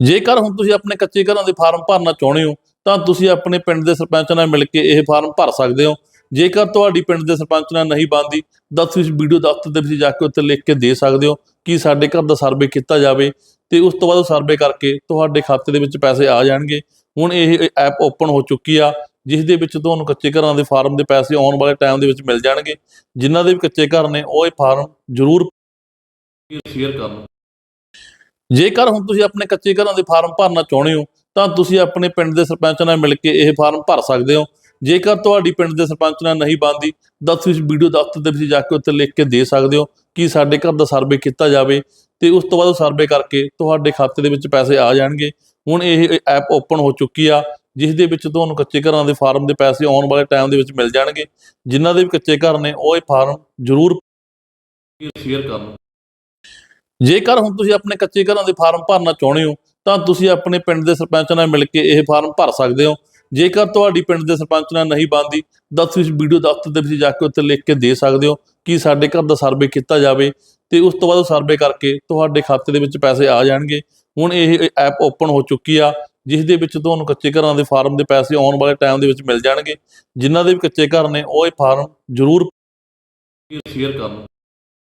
ਜੇਕਰ ਹੁਣ ਤੁਸੀਂ ਆਪਣੇ ਕੱਚੇ ਘਰਾਂ ਦੇ ਫਾਰਮ ਭਰਨਾ ਚਾਹੁੰਦੇ ਹੋ, ਤਾਂ ਤੁਸੀਂ ਆਪਣੇ ਪਿੰਡ ਦੇ ਸਰਪੰਚ ਨਾਲ ਮਿਲ ਕੇ ਇਹ ਫਾਰਮ ਭਰ ਸਕਦੇ ਹੋ। ਜੇਕਰ ਤੁਹਾਡੀ ਪਿੰਡ ਦੇ ਸਰਪੰਚ ਨਾਲ ਨਹੀਂ ਬਣਦੀ, ਤਾਂ ਤੁਸੀਂ ਵੀਡੀਓ ਦਫ਼ਤਰ ਦੇ ਵਿੱਚ ਜਾ ਕੇ ਉੱਤੇ ਲਿਖ ਕੇ ਦੇ ਸਕਦੇ ਹੋ ਕਿ ਸਾਡੇ ਘਰ ਦਾ ਸਰਵੇ ਕੀਤਾ ਜਾਵੇ ਤੇ ਉਸ ਤੋਂ ਬਾਅਦ ਉਹ ਸਰਵੇ ਕਰਕੇ ਤੁਹਾਡੇ ਖਾਤੇ ਦੇ ਵਿੱਚ ਪੈਸੇ ਆ ਜਾਣਗੇ। ਹੁਣ ਇਹ ਐਪ ਓਪਨ ਹੋ ਚੁੱਕੀ ਆ, ਜਿਸ ਦੇ ਵਿੱਚ ਤੁਹਾਨੂੰ ਕੱਚੇ ਘਰਾਂ ਦੇ ਫਾਰਮ ਦੇ ਪੈਸੇ ਆਉਣ ਵਾਲੇ ਟਾਈਮ ਦੇ ਵਿੱਚ ਮਿਲ ਜਾਣਗੇ। ਜਿਨ੍ਹਾਂ ਦੇ ਵੀ ਕੱਚੇ ਘਰ ਨੇ, ਉਹ ਇਹ ਫਾਰਮ ਜ਼ਰੂਰ ਸ਼ੇਅਰ ਕਰ। ਲਓ ਜੇਕਰ ਹੁਣ ਤੁਸੀਂ ਆਪਣੇ ਕੱਚੇ ਘਰਾਂ ਦੇ ਫਾਰਮ ਭਰਨਾ ਚਾਹੁੰਦੇ ਹੋ, ਤਾਂ ਤੁਸੀਂ ਆਪਣੇ ਪਿੰਡ ਦੇ ਸਰਪੰਚ ਨਾਲ ਮਿਲ ਕੇ ਇਹ ਫਾਰਮ ਭਰ ਸਕਦੇ ਹੋ। ਜੇਕਰ ਤੁਹਾਡੀ ਪਿੰਡ ਦੇ ਸਰਪੰਚ ਨਾਲ ਨਹੀਂ ਬਣਦੀ, ਤਾਂ ਤੁਸੀਂ ਵੀਡੀਓ ਦਫ਼ਤਰ ਦੇ ਵਿੱਚ ਜਾ ਕੇ ਉੱਤੇ ਲਿਖ ਕੇ ਦੇ ਸਕਦੇ ਹੋ ਕਿ ਸਾਡੇ ਘਰ ਦਾ ਸਰਵੇ ਕੀਤਾ ਜਾਵੇ ਤੇ ਉਸ ਤੋਂ ਬਾਅਦ ਉਹ ਸਰਵੇ ਕਰਕੇ ਤੁਹਾਡੇ ਖਾਤੇ ਦੇ ਵਿੱਚ ਪੈਸੇ ਆ ਜਾਣਗੇ। ਹੁਣ ਇਹ ਐਪ ਓਪਨ ਹੋ ਚੁੱਕੀ ਆ, ਜਿਸ ਦੇ ਵਿੱਚ ਤੁਹਾਨੂੰ ਕੱਚੇ ਘਰਾਂ ਦੇ ਫਾਰਮ ਦੇ ਪੈਸੇ ਆਉਣ ਵਾਲੇ ਟਾਈਮ ਦੇ ਵਿੱਚ ਮਿਲ ਜਾਣਗੇ। ਜਿਨ੍ਹਾਂ ਦੇ ਵੀ ਕੱਚੇ ਘਰ ਨੇ, ਉਹ ਇਹ ਫਾਰਮ ਜ਼ਰੂਰ ਸ਼ੇਅਰ ਕਰਨ ਜੇਕਰ ਹੁਣ ਤੁਸੀਂ ਆਪਣੇ ਕੱਚੇ ਘਰਾਂ ਦੇ ਫਾਰਮ ਭਰਨਾ ਚਾਹੁੰਦੇ ਹੋ, ਤਾਂ ਤੁਸੀਂ ਆਪਣੇ ਪਿੰਡ ਦੇ ਸਰਪੰਚ ਨਾਲ ਮਿਲ ਕੇ ਇਹ ਫਾਰਮ ਭਰ ਸਕਦੇ ਹੋ। ਜੇਕਰ ਤੁਹਾਡੀ ਪਿੰਡ ਦੇ ਸਰਪੰਚ ਨਾਲ ਨਹੀਂ ਬਣਦੀ, ਤਾਂ ਤੁਸੀਂ ਵੀਡੀਓ ਦਫ਼ਤਰ ਦੇ ਵਿੱਚ ਜਾ ਕੇ ਉੱਤੇ ਲਿਖ ਕੇ ਦੇ ਸਕਦੇ ਹੋ ਕਿ ਸਾਡੇ ਘਰ ਦਾ ਸਰਵੇ ਕੀਤਾ ਜਾਵੇ ਤੇ ਉਸ ਤੋਂ ਬਾਅਦ ਉਹ ਸਰਵੇ ਕਰਕੇ ਤੁਹਾਡੇ ਖਾਤੇ ਦੇ ਵਿੱਚ ਪੈਸੇ ਆ ਜਾਣਗੇ। ਹੁਣ ਇਹ ਐਪ ਓਪਨ ਹੋ ਚੁੱਕੀ ਆ, ਜਿਸ ਦੇ ਵਿੱਚ ਤੁਹਾਨੂੰ ਕੱਚੇ ਘਰਾਂ ਦੇ ਫਾਰਮ ਦੇ ਪੈਸੇ ਆਉਣ ਵਾਲੇ ਟਾਈਮ ਦੇ ਵਿੱਚ ਮਿਲ ਜਾਣਗੇ। ਜਿਨ੍ਹਾਂ ਦੇ ਵੀ ਕੱਚੇ ਘਰ ਨੇ, ਉਹ ਇਹ ਫਾਰਮ ਜ਼ਰੂਰ ਸ਼ੇਅਰ ਕਰਨ